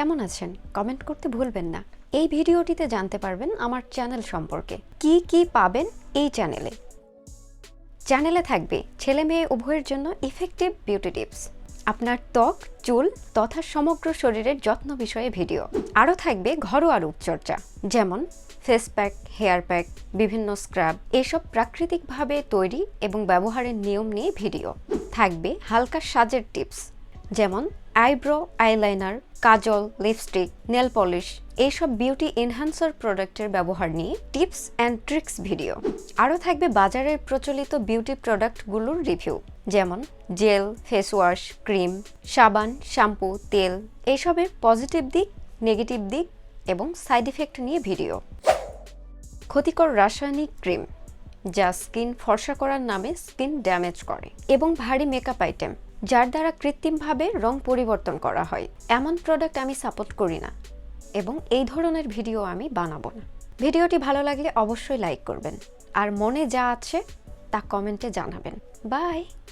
কেমন আছেন? কমেন্ট করতে ভুলবেন না। এই ভিডিওটিতে জানতে পারবেন আমার চ্যানেল সম্পর্কে। কি কি পাবেন এই চ্যানেলে? চ্যানেলে থাকবে ছেলে মেয়ে উভয়ের জন্য ইফেক্টিভ বিউটি টিপস আপনার ত্বক, চুল তথা সমগ্র শরীরের যত্ন বিষয়ে ভিডিও। আরও থাকবে ঘরোয়া রূপচর্চা, যেমন ফেস প্যাক হেয়ার প্যাক বিভিন্ন স্ক্রাব এসব প্রাকৃতিকভাবে তৈরি এবং ব্যবহারের নিয়ম নিয়ে ভিডিও। থাকবে হালকা সাজের টিপস যেমন আইব্রো, আইলাইনার, কাজল, লিপস্টিক, নেল পলিশ এইসব বিউটি এনহ্যান্সার প্রোডাক্টের ব্যবহার নিয়ে টিপস অ্যান্ড ট্রিক্স ভিডিও। আরও থাকবে বাজারের প্রচলিত বিউটি প্রোডাক্টগুলোর রিভিউ, যেমন জেল, ফেস ওয়াশ, ক্রিম, সাবান, শ্যাম্পু, তেল এইসবের পজিটিভ দিক, নেগেটিভ দিক এবং সাইড ইফেক্ট নিয়ে ভিডিও। ক্ষতিকর রাসায়নিক ক্রিম যা স্কিন ফর্সা করার নামে স্কিন ড্যামেজ করে এবং ভারী মেকআপ আইটেম যার দ্বারা কৃত্রিমভাবে রং পরিবর্তন করা হয়। এমন প্রোডাক্ট আমি সাপোর্ট করি না এবং এই ধরনের ভিডিও আমি বানাবো না। ভিডিওটি ভালো লাগলে অবশ্যই লাইক করবেন। আর মনে যা আছে তা কমেন্টে জানাবেন। বাই